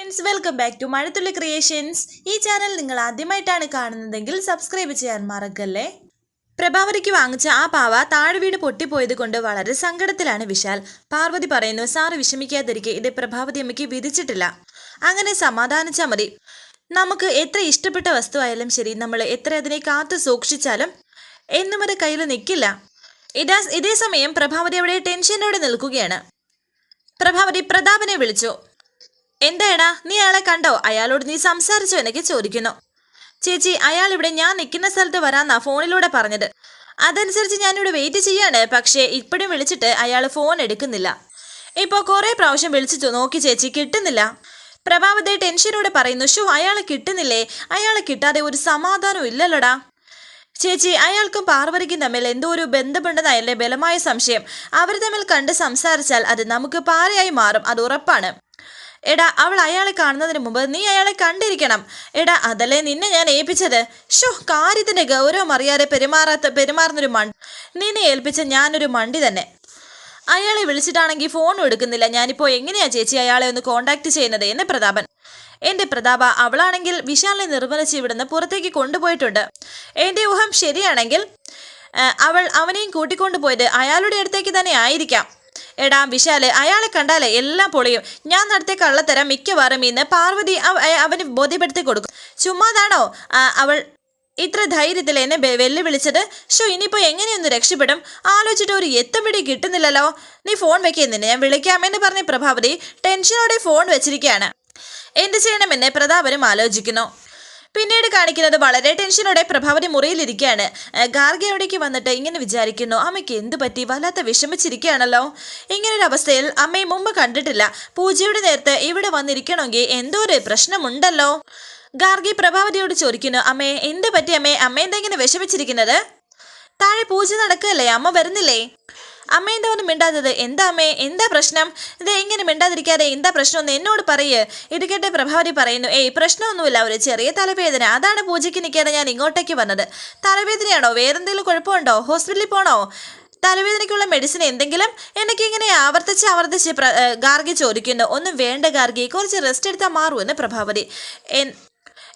Friends welcome back to Mazhathulli creations ഈ channel നിങ്ങൾ ആദ്യമായിട്ടാണ് കാണുന്നതെങ്കിൽ സബ്സ്ക്രൈബ് ചെയ്യാൻ മറക്കല്ലേ? പ്രഭാവതിക്ക് വാങ്ങിച്ച ആ പാവ താഴെ വീട് പൊട്ടിപ്പോയത് കൊണ്ട് വളരെ സങ്കടത്തിലാണ് വിശാൽ. പാർവതി പറയുന്നു സാറ് വിഷമിക്കാതിരിക്കെ ഇത് പ്രഭാവതി അമ്മയ്ക്ക് വിധിച്ചിട്ടില്ല. അങ്ങനെ സമാധാനിച്ചാൽ മതി നമുക്ക് എത്ര ഇഷ്ടപ്പെട്ട വസ്തുവായാലും ശരി നമ്മൾ എത്ര അതിനെ കാത്തു സൂക്ഷിച്ചാലും എന്നും അത് കയ്യിൽ നിൽക്കില്ല ഇതാ ഇതേ സമയം പ്രഭാവതി അവിടെ ടെൻഷനോടെ നിൽക്കുകയാണ്. പ്രഭാവതി പ്രതാപനെ വിളിച്ചു. എന്തായടാ? നീ അയാളെ കണ്ടോ? അയാളോട് നീ സംസാരിച്ചോ എന്നൊക്കെ ചോദിക്കുന്നു. ചേച്ചി അയാൾ ഇവിടെ ഞാൻ നിൽക്കുന്ന സ്ഥലത്ത് വരാന്നാ ഫോണിലൂടെ പറഞ്ഞത്. അതനുസരിച്ച് ഞാനിവിടെ വെയിറ്റ് ചെയ്യാണ് പക്ഷേ ഇപ്പോഴും വിളിച്ചിട്ട് അയാൾ ഫോൺ എടുക്കുന്നില്ല. ഇപ്പോൾ കുറേ പ്രാവശ്യം വിളിച്ചിട്ട് നോക്കി ചേച്ചി കിട്ടുന്നില്ല. പ്രഭാവത്തെ ടെൻഷനോടെ പറയുന്നു ഷോ അയാളെ കിട്ടുന്നില്ലേ? അയാളെ കിട്ടാതെ ഒരു സമാധാനം ഇല്ലല്ലോടാ. ചേച്ചി അയാൾക്കും പാർവതിക്കും തമ്മിൽ എന്തോ ഒരു ബന്ധമുണ്ടെന്നല്ലേ ബലമായ സംശയം. അവർ തമ്മിൽ കണ്ട് സംസാരിച്ചാൽ അത് നമുക്ക് പാരയായി മാറും അത് ഉറപ്പാണ്. എടാ അവൾ അയാളെ കാണുന്നതിന് മുമ്പ് നീ അയാളെ കണ്ടിരിക്കണം. എടാ അതല്ലേ നിന്നെ ഞാൻ ഏൽപ്പിച്ചത്? ഷോ കാര്യത്തിന്റെ ഗൗരവം അറിയാതെ പെരുമാറാത്ത പെരുമാറുന്നൊരു മൺ നിന്നെ ഏൽപ്പിച്ച ഞാനൊരു മണ്ടി തന്നെ. അയാളെ വിളിച്ചിട്ടാണെങ്കിൽ ഫോണും എടുക്കുന്നില്ല. ഞാനിപ്പോൾ എങ്ങനെയാ ചേച്ചി അയാളെ ഒന്ന് കോണ്ടാക്ട് ചെയ്യുന്നത്? എന്നെ പ്രതാപൻ. എന്റെ പ്രതാപ അവളാണെങ്കിൽ വിശാലിനെ നിർബന്ധിച്ച് ഇവിടുന്ന് പുറത്തേക്ക് കൊണ്ടുപോയിട്ടുണ്ട്. എന്റെ ഊഹം ശരിയാണെങ്കിൽ അവൾ അവനെയും കൂട്ടിക്കൊണ്ടുപോയത് അയാളുടെ അടുത്തേക്ക് തന്നെ ആയിരിക്കാം. എടാ വിശാലെ അയാളെ കണ്ടാലേ എല്ലാം പൊളിയും. ഞാൻ നടത്തിയ കള്ളത്തരം മിക്കവാറും ഇന്ന് പാർവതി അവന് ബോധ്യപ്പെടുത്തി കൊടുക്കും. ചുമ്മാതാണോ? അവൾ ഇത്ര ധൈര്യത്തിൽ എന്നെ വെല്ലുവിളിച്ചത്? ഷോ ഇനിയിപ്പോൾ എങ്ങനെയൊന്ന് രക്ഷപ്പെടും? ആലോചിച്ചിട്ട് ഒരു എത്തും പിടി കിട്ടുന്നില്ലല്ലോ. നീ ഫോൺ വെക്കുന്നില്ല ഞാൻ വിളിക്കാമെന്ന് പറഞ്ഞ പ്രഭാവതി ടെൻഷനോടെ ഫോൺ വെച്ചിരിക്കുകയാണ്. എന്ത് ചെയ്യണമെന്ന് പ്രതാപനും ആലോചിക്കുന്നു. പിന്നീട് കാണിക്കുന്നത് വളരെ ടെൻഷനോടെ പ്രഭാവതി മുറിയിലിരിക്കുകയാണ്. ഗാർഗി അവിടേക്ക് വന്നിട്ട് ഇങ്ങനെ വിചാരിക്കുന്നു അമ്മയ്ക്ക് എന്ത് പറ്റി? വല്ലാത്ത വിഷമിച്ചിരിക്കുകയാണല്ലോ. ഇങ്ങനൊരു അവസ്ഥയിൽ അമ്മയെ മുമ്പ് കണ്ടിട്ടില്ല. പൂജയുടെ നേരത്ത് ഇവിടെ വന്നിരിക്കണമെങ്കിൽ എന്തോ ഒരു പ്രശ്നമുണ്ടല്ലോ. ഗാർഗി പ്രഭാവതിയോട് ചോദിക്കുന്നു അമ്മേ എന്ത് പറ്റി അമ്മേ? അമ്മ എന്താ ഇങ്ങനെ വിഷമിച്ചിരിക്കുന്നത്? താഴെ പൂജ നടക്കുകയല്ലേ? അമ്മ വരുന്നില്ലേ? അമ്മ എന്താ ഒന്നും മിണ്ടാത്തത്? എന്താ അമ്മേ? എന്താ പ്രശ്നം? ഇത് എങ്ങനെ മിണ്ടാതിരിക്കാതെ എന്താ പ്രശ്നമെന്ന് എന്നോട് പറയേ. ഇത് കേട്ട് പ്രഭാവതി പറയുന്നു ഏയ് പ്രശ്നമൊന്നുമില്ല. ഒരു ചെറിയ തലവേദന. അതാണ് പൂജയ്ക്ക് നിൽക്കാതെ ഞാൻ ഇങ്ങോട്ടേക്ക് വന്നത്. തലവേദനയാണോ? വേറെന്തെങ്കിലും കുഴപ്പമുണ്ടോ? ഹോസ്പിറ്റലിൽ പോണോ? തലവേദനയ്ക്കുള്ള മെഡിസിൻ എന്തെങ്കിലും? എനിക്ക് ഇങ്ങനെ ആവർത്തിച്ച് ആവർത്തിച്ച് ഗാർഗി ചോദിക്കുന്നു. ഒന്നും വേണ്ട ഗാർഗി. കുറച്ച് റെസ്റ്റ് എടുത്താൽ മാറുമെന്ന് പ്രഭാവതി.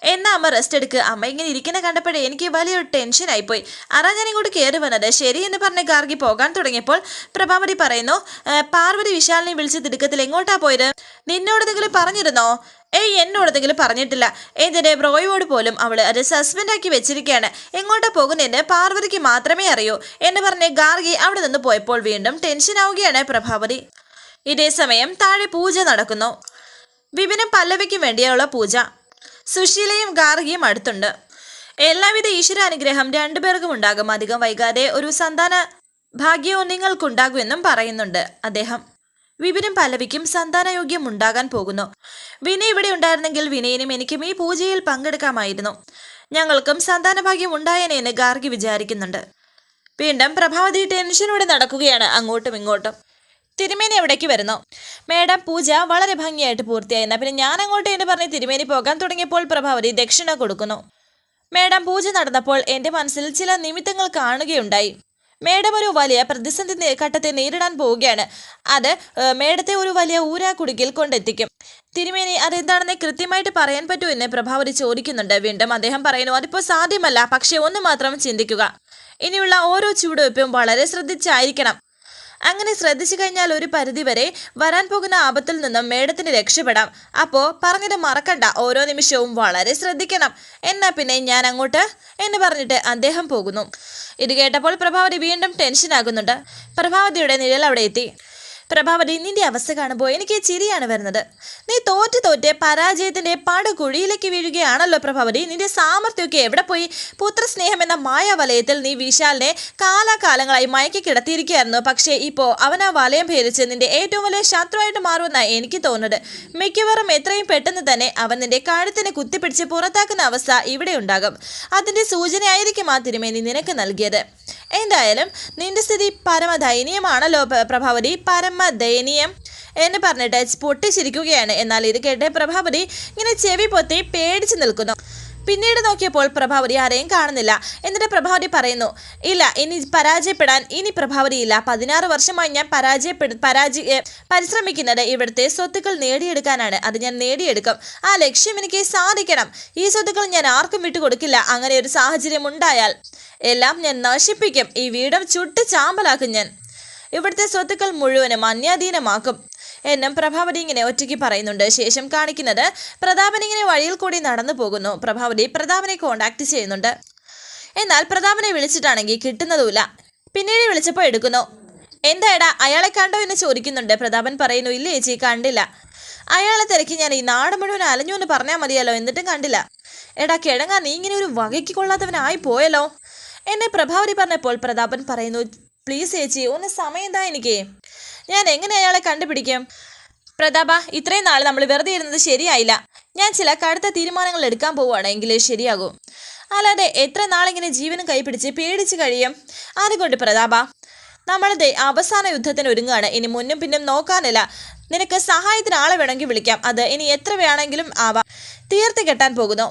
എന്നാ അമ്മ റെസ്റ്റ് എടുക്കുക അമ്മ ഇങ്ങനെ ഇരിക്കുന്ന കണ്ടപ്പോഴേ എനിക്ക് വലിയൊരു ടെൻഷൻ ആയിപ്പോയി. അതാ ഞാൻ ഇങ്ങോട്ട് കയറി വന്നത് ശരി എന്ന് പറഞ്ഞ് ഗാർഗി പോകാൻ തുടങ്ങിയപ്പോൾ പ്രഭാവതി പറയുന്നു "ഏ, പാർവതി വിശാലിനെ വിളിച്ച് തിടുക്കത്തിൽ എങ്ങോട്ടാ പോയത്? നിന്നോടെന്തെങ്കിലും പറഞ്ഞിരുന്നോ? ഏയ് എന്നോടെന്തെങ്കിലും പറഞ്ഞിട്ടില്ല. എന്തിന്റെ ബ്രോയോട് പോലും അവൾ അത് സസ്പെൻഡ് ആക്കി വെച്ചിരിക്കുകയാണ് എങ്ങോട്ടാ പോകുന്നതെന്ന് പാർവതിക്ക് മാത്രമേ അറിയൂ. എന്ന് പറഞ്ഞ് ഗാർഗി അവിടെ നിന്ന് പോയപ്പോൾ വീണ്ടും ടെൻഷൻ ആവുകയാണ് പ്രഭാവതി. ഇതേ സമയം താഴെ പൂജ നടക്കുന്നു. വിപിനും പല്ലവിക്കും വേണ്ടിയുള്ള പൂജ. സുശീലയും ഗാർഹിയും അടുത്തുണ്ട്. എല്ലാവിധ ഈശ്വരാനുഗ്രഹം രണ്ടുപേർക്കും ഉണ്ടാകും. അധികം വൈകാതെ ഒരു സന്താന ഭാഗ്യവും നിങ്ങൾക്കുണ്ടാകുമെന്നും പറയുന്നുണ്ട് അദ്ദേഹം. വിപിനും പല്ലവിക്കും സന്താനയോഗ്യം ഉണ്ടാകാൻ പോകുന്നു. വിനയ് ഇവിടെ ഉണ്ടായിരുന്നെങ്കിൽ വിനയനും എനിക്കും ഈ പൂജയിൽ പങ്കെടുക്കാമായിരുന്നു. ഞങ്ങൾക്കും സന്താനഭാഗ്യം ഉണ്ടായേനെ എന്ന് ഗാർഗി വിചാരിക്കുന്നുണ്ട്. വീണ്ടും പ്രഭാവതി ടെൻഷനോടെ നടക്കുകയാണ്. അങ്ങോട്ടും ഇങ്ങോട്ടും. തിരുമേനി എവിടേക്ക് വരുന്നു? മേഡം പൂജ വളരെ ഭംഗിയായിട്ട് പൂർത്തിയായി. എന്നാൽ പിന്നെ ഞാൻ അങ്ങോട്ട് എന്ന് പറഞ്ഞ് തിരുമേനി പോകാൻ തുടങ്ങിയപ്പോൾ പ്രഭാവതി ദക്ഷിണ കൊടുക്കുന്നു. മേഡം പൂജ നടന്നപ്പോൾ എന്റെ മനസ്സിൽ ചില നിമിത്തങ്ങൾ കാണുകയുണ്ടായി. മേഡം ഒരു വലിയ പ്രതിസന്ധി ഘട്ടത്തെ നേരിടാൻ പോവുകയാണ്. അത് മേഡത്തെ ഒരു വലിയ ഊരാക്കുടുക്കിൽ കൊണ്ടെത്തിക്കും. തിരുമേനി അതെന്താണെന്ന് കൃത്യമായിട്ട് പറയാൻ പറ്റൂ എന്ന് പ്രഭാവതി ചോദിക്കുന്നുണ്ട്. വീണ്ടും അദ്ദേഹം പറയുന്നു അതിപ്പോൾ സാധ്യമല്ല. പക്ഷേ ഒന്ന് മാത്രം ചിന്തിക്കുക. ഇനിയുള്ള ഓരോ ചുവടുവയ്പ്പും വളരെ ശ്രദ്ധിച്ചായിരിക്കണം. അങ്ങനെ ശ്രദ്ധിച്ചു കഴിഞ്ഞാൽ ഒരു പരിധിവരെ വരാൻ പോകുന്ന ആപത്തിൽ നിന്നും മേഡത്തിന് രക്ഷപ്പെടാം. അപ്പോൾ പറഞ്ഞത് മറക്കണ്ട. ഓരോ നിമിഷവും വളരെ ശ്രദ്ധിക്കണം. എന്നാ പിന്നെ ഞാൻ അങ്ങോട്ട് എന്ന് പറഞ്ഞിട്ട് അദ്ദേഹം പോകുന്നു. ഇത് കേട്ടപ്പോൾ പ്രഭാവതി വീണ്ടും ടെൻഷൻ ടെൻഷനാകുന്നുണ്ട് പ്രഭാവതിയുടെ നിഴൽ അവിടെ എത്തി. പ്രഭാവതി നിന്റെ അവസ്ഥ കാണുമ്പോൾ എനിക്ക് ചിരിയാണ് വരുന്നത്. നീ തോറ്റ് തോറ്റ് പരാജയത്തിന്റെ പടുകുഴിയിലേക്ക് വീഴുകയാണല്ലോ പ്രഭാവതി. നിന്റെ സാമർത്ഥ്യമൊക്കെ എവിടെ പോയി? പുത്രസ്നേഹം എന്ന മായാവലയത്തിൽ നീ വിശാലിനെ കാലാകാലങ്ങളായി മയക്കി കിടത്തിയിരിക്കുകയായിരുന്നു. പക്ഷേ ഇപ്പോൾ അവൻ ആ വലയം ഭേദിച്ച് നിന്റെ ഏറ്റവും വലിയ ശത്രുവായിട്ട് മാറുമെന്നാണ് എനിക്ക് തോന്നുന്നത്. മിക്കവാറും എത്രയും പെട്ടെന്ന് തന്നെ അവൻ നിന്റെ കഴുത്തിനെ കുത്തിപ്പിടിച്ച് പുറത്താക്കുന്ന അവസ്ഥ ഇവിടെ ഉണ്ടാകും. അതിന്റെ സൂചനയായിരിക്കും ആ തിരുമേനി നിനക്ക് നൽകിയത്. എന്തായാലും നിന്റെ സ്ഥിതി പരമദയനീയമാണല്ലോ പ്രഭാവതി പരമദയനീയം എന്ന് പറഞ്ഞിട്ട് പൊട്ടിച്ചിരിക്കുകയാണ്. എന്നാൽ ഇത് കേട്ട് പ്രഭാവതി ഇങ്ങനെ ചെവി പൊത്തി പേടിച്ചു നിൽക്കുന്നു. പിന്നീട് നോക്കിയപ്പോൾ പ്രഭാവതി ആരെയും കാണുന്നില്ല. എന്നിട്ട് പ്രഭാവതി പറയുന്നു ഇല്ല ഇനി പരാജയപ്പെടാൻ ഇനി പ്രഭാവതി ഇല്ല. പതിനാറ് വർഷമായി ഞാൻ പരാജയപ്പെടു പരാജയ പരിശ്രമിക്കുന്നത് ഇവിടുത്തെ സ്വത്തുക്കൾ നേടിയെടുക്കാനാണ്. അത് ഞാൻ നേടിയെടുക്കും. ആ ലക്ഷ്യം എനിക്ക് സാധിക്കണം. ഈ സ്വത്തുക്കൾ ഞാൻ ആർക്കും വിട്ടുകൊടുക്കില്ല. അങ്ങനെ ഒരു സാഹചര്യം ഉണ്ടായാൽ എല്ലാം ഞാൻ നശിപ്പിക്കും. ഈ വീടും ചുട്ട് ചാമ്പലാക്കും ഞാൻ. ഇവിടുത്തെ സ്വത്തുക്കൾ മുഴുവനും അന്യാധീനമാക്കും. എന്നും പ്രഭാവതി ഇങ്ങനെ ഒറ്റയ്ക്ക് പറയുന്നുണ്ട്. ശേഷം കാണിക്കുന്നത് പ്രതാപൻ ഇങ്ങനെ വഴിയിൽ കൂടി നടന്നു പോകുന്നു. പ്രഭാവതി പ്രതാപനെ കോണ്ടാക്ട് ചെയ്യുന്നുണ്ട്. എന്നാൽ പ്രതാപനെ വിളിച്ചിട്ടാണെങ്കിൽ കിട്ടുന്നതുമില്ല. പിന്നീട് വിളിച്ചപ്പോൾ എടുക്കുന്നു. എന്തായടാ അയാളെ കണ്ടോ എന്ന് ചോദിക്കുന്നുണ്ട്. പ്രതാപൻ പറയുന്നു ഇല്ല ചേച്ചി കണ്ടില്ല. അയാളെ തിരക്കി ഞാൻ ഈ നാട് മുഴുവൻ അലഞ്ഞു എന്ന് പറഞ്ഞാൽ മതിയല്ലോ. എന്നിട്ടും കണ്ടില്ല. എടാ കിഴങ്ങാ നീ ഇങ്ങനെ ഒരു വകയ്ക്ക് കൊള്ളാത്തവനായി പോയല്ലോ. എന്നെ പ്രഭാവതി പറഞ്ഞപ്പോൾ പ്രതാപൻ പറയുന്നു പ്ലീസ് ചേച്ചി ഒന്ന് സമയം എന്താ എനിക്ക്. ഞാൻ എങ്ങനെ അയാളെ കണ്ടുപിടിക്കും? പ്രതാപ ഇത്രയും നാൾ നമ്മൾ വെറുതെ ഇരുന്നത് ശരിയായില്ല. ഞാൻ ചില കടുത്ത തീരുമാനങ്ങൾ എടുക്കാൻ പോവുകയാണ് എങ്കിലേ ശരിയാകും. അല്ലാതെ എത്ര നാളിങ്ങനെ ജീവനും കൈപിടിച്ച് പേടിച്ച് കഴിയും? അതുകൊണ്ട് പ്രതാപ നമ്മളത് അവസാന യുദ്ധത്തിന് ഒരുങ്ങുകയാണ് ഇനി മുന്നും പിന്നും നോക്കാനല്ല. നിനക്ക് സഹായത്തിന് ആളെ വേണമെങ്കിൽ വിളിക്കാം. അത് ഇനി എത്ര വേണമെങ്കിലും ആവാം. തീർത്ത് കെട്ടാൻ പോകുന്നു.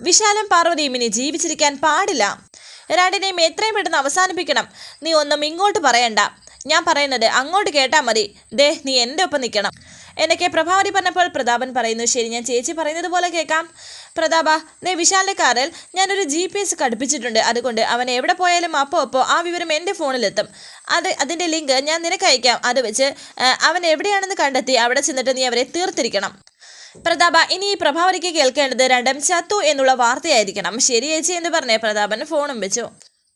വിശാലം പാർവതിയും ഇനി ജീവിച്ചിരിക്കാൻ പാടില്ല. രണ്ടിനെയും എത്രയും പെട്ടെന്ന് അവസാനിപ്പിക്കണം. നീ ഒന്നും ഇങ്ങോട്ട് പറയണ്ട. ഞാൻ പറയുന്നത് അങ്ങോട്ട് കേട്ടാൽ മതി. ദേ നീ എന്റെ ഒപ്പം നിൽക്കണം. എന്നൊക്കെ പ്രഭാവതി പറഞ്ഞപ്പോൾ പ്രതാപൻ പറയുന്നു ശരി ഞാൻ ചേച്ചി പറയുന്നത് പോലെ കേൾക്കാം. പ്രതാപ ദേ വിശാലിന്റെ കാറിൽ ഞാനൊരു ജി പി എസ് ഘടിപ്പിച്ചിട്ടുണ്ട്. അതുകൊണ്ട് അവൻ എവിടെ പോയാലും അപ്പോൾ അപ്പോൾ ആ വിവരം എന്റെ ഫോണിലെത്തും. അത് അതിന്റെ ലിങ്ക് ഞാൻ നിനക്ക് അയക്കാം. അത് വെച്ച് അവൻ എവിടെയാണെന്ന് കണ്ടെത്തി അവിടെ ചെന്നിട്ട് നീ അവരെ തീർത്തിരിക്കണം. പ്രതാപ ഇനി ഈ പ്രഭാവരിക്ക് കേൾക്കേണ്ടത് രണ്ടും ചത്തു എന്നുള്ള വാർത്തയായിരിക്കണം. ശരി ഏച്ചി എന്ന് പറഞ്ഞ് പ്രതാപൻ ഫോണും വെച്ചു.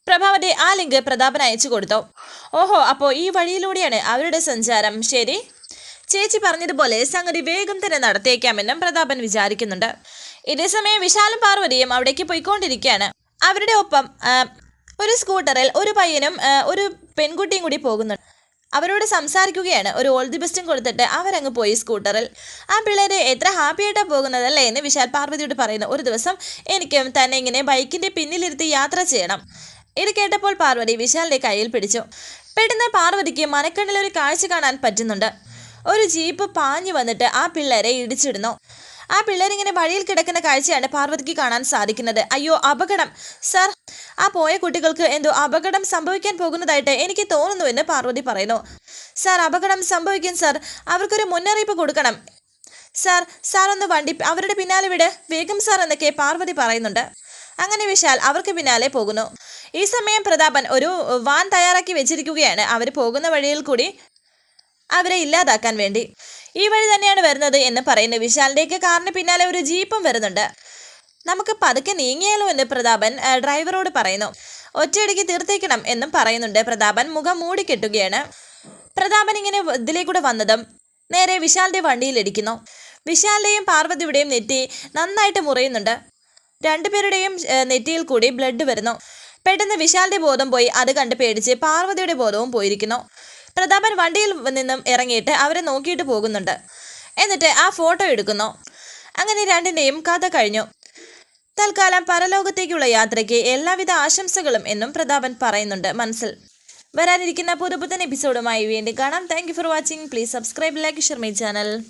പ്രഭാവന്റെ ആ ലിങ്ക് പ്രതാപൻ അയച്ചു കൊടുത്തു. ഓഹോ അപ്പോ ഈ വഴിയിലൂടെയാണ് അവരുടെ സഞ്ചാരം. ശരി. ചേച്ചി പറഞ്ഞതുപോലെ സംഗതി വേഗം തന്നെ നടത്തിയേക്കാമെന്നും പ്രതാപൻ വിചാരിക്കുന്നുണ്ട്. ഇതേസമയം വിശാലും പാർവതിയും അവിടേക്ക് പോയിക്കൊണ്ടിരിക്കുകയാണ്. അവരുടെ ഒപ്പം ഒരു സ്കൂട്ടറിൽ ഒരു പയ്യനും ഒരു പെൺകുട്ടിയും കൂടി പോകുന്നുണ്ട്. അവരോട് സംസാരിക്കുകയാണ്. ഒരു ഓൾ ദി ബെസ്റ്റും കൊടുത്തിട്ട് അവരങ്ങ് പോയി സ്കൂട്ടറിൽ. ആ പിള്ളേരെ എത്ര ഹാപ്പി ആയിട്ടാണ് പോകുന്നതല്ലേ എന്ന് വിശാൽ പാർവതിയോട് പറയുന്നു. ഒരു ദിവസം എനിക്കും തന്നെ ഇങ്ങനെ ബൈക്കിന്റെ പിന്നിലിരുത്തി യാത്ര ചെയ്യണം ഇത് കേട്ടപ്പോൾ പാർവതി വിശാലിന്റെ കയ്യിൽ പിടിച്ചു. പെട്ടെന്ന് പാർവതിക്ക് മനക്കണ്ണിൽ ഒരു കാഴ്ച കാണാൻ പറ്റുന്നുണ്ട്. ഒരു ജീപ്പ് പാഞ്ഞു വന്നിട്ട് ആ പിള്ളേരെ ഇടിച്ചിടുന്നു. ആ പിള്ളേരിങ്ങനെ വഴിയിൽ കിടക്കുന്ന കാഴ്ചയാണ് പാർവതിക്ക് കാണാൻ സാധിക്കുന്നത്. അയ്യോ അപകടം. സർ ആ പോയ കുട്ടികൾക്ക് എന്തോ അപകടം സംഭവിക്കാൻ പോകുന്നതായിട്ട് എനിക്ക് തോന്നുന്നുവെന്ന് പാർവതി പറയുന്നു. സർ അപകടം സംഭവിക്കും സർ. അവർക്കൊരു മുന്നറിയിപ്പ് കൊടുക്കണം. സാർ സാർ ഒന്ന് വണ്ടി അവരുടെ പിന്നാലെ വിട്. വേഗം സാർ എന്നൊക്കെ പാർവതി പറയുന്നുണ്ട്. അങ്ങനെ വിശാൽ അവർക്ക് പിന്നാലെ പോകുന്നു. ഈ സമയം പ്രതാപൻ ഒരു വാൻ തയ്യാറാക്കി വെച്ചിരിക്കുകയാണ്. അവർ പോകുന്ന വഴിയിൽ കൂടി അവരെ ഇല്ലാതാക്കാൻ വേണ്ടി. ഈ വഴി തന്നെയാണ് വരുന്നത് എന്ന് പറയുന്ന വിശാലിന്റെയൊക്കെ കാറിന് പിന്നാലെ ഒരു ജീപ്പും വരുന്നുണ്ട്. നമുക്ക് പതുക്കെ നീങ്ങിയാലോ എന്ന് പ്രതാപൻ ഡ്രൈവറോട് പറയുന്നു. ഒറ്റയടിക്ക് തീർത്തേക്കണം എന്നും പറയുന്നുണ്ട് പ്രതാപൻ. മുഖം മൂടിക്കെട്ടുകയാണ്. പ്രതാപൻ ഇങ്ങനെ ഇതിലേക്കൂടെ വന്നതും നേരെ വിശാലിന്റെ വണ്ടിയിലിടിക്കുന്നു വിശാലിന്റെയും പാർവതിയുടെയും നെറ്റി നന്നായിട്ട് മുറിയുന്നുണ്ട്. രണ്ടുപേരുടെയും നെറ്റിയിൽ കൂടി ബ്ലഡ് വരുന്നു. പെട്ടെന്ന് വിശാലിന്റെ ബോധം പോയി. അത് കണ്ട് പേടിച്ച് പാർവതിയുടെ ബോധവും പോയിരിക്കുന്നു. പ്രതാപൻ വണ്ടിയിൽ നിന്നും ഇറങ്ങിയിട്ട് അവരെ നോക്കിയിട്ട് പോകുന്നുണ്ട്. എന്നിട്ട് ആ ഫോട്ടോ എടുക്കുന്നു. അങ്ങനെ രണ്ടിന്റെയും കഥ കഴിഞ്ഞു. തൽക്കാലം പരലോകത്തേക്കുള്ള യാത്രയ്ക്ക് എല്ലാവിധ ആശംസകളും എന്നും പ്രതാപൻ പറയുന്നുണ്ട് മനസ്സിൽ. വരാനിരിക്കുന്ന പുതുപുത്തൻ എപ്പിസോഡുമായി വീണ്ടും കാണാം. Thank for watching please subscribe like Sharmi channel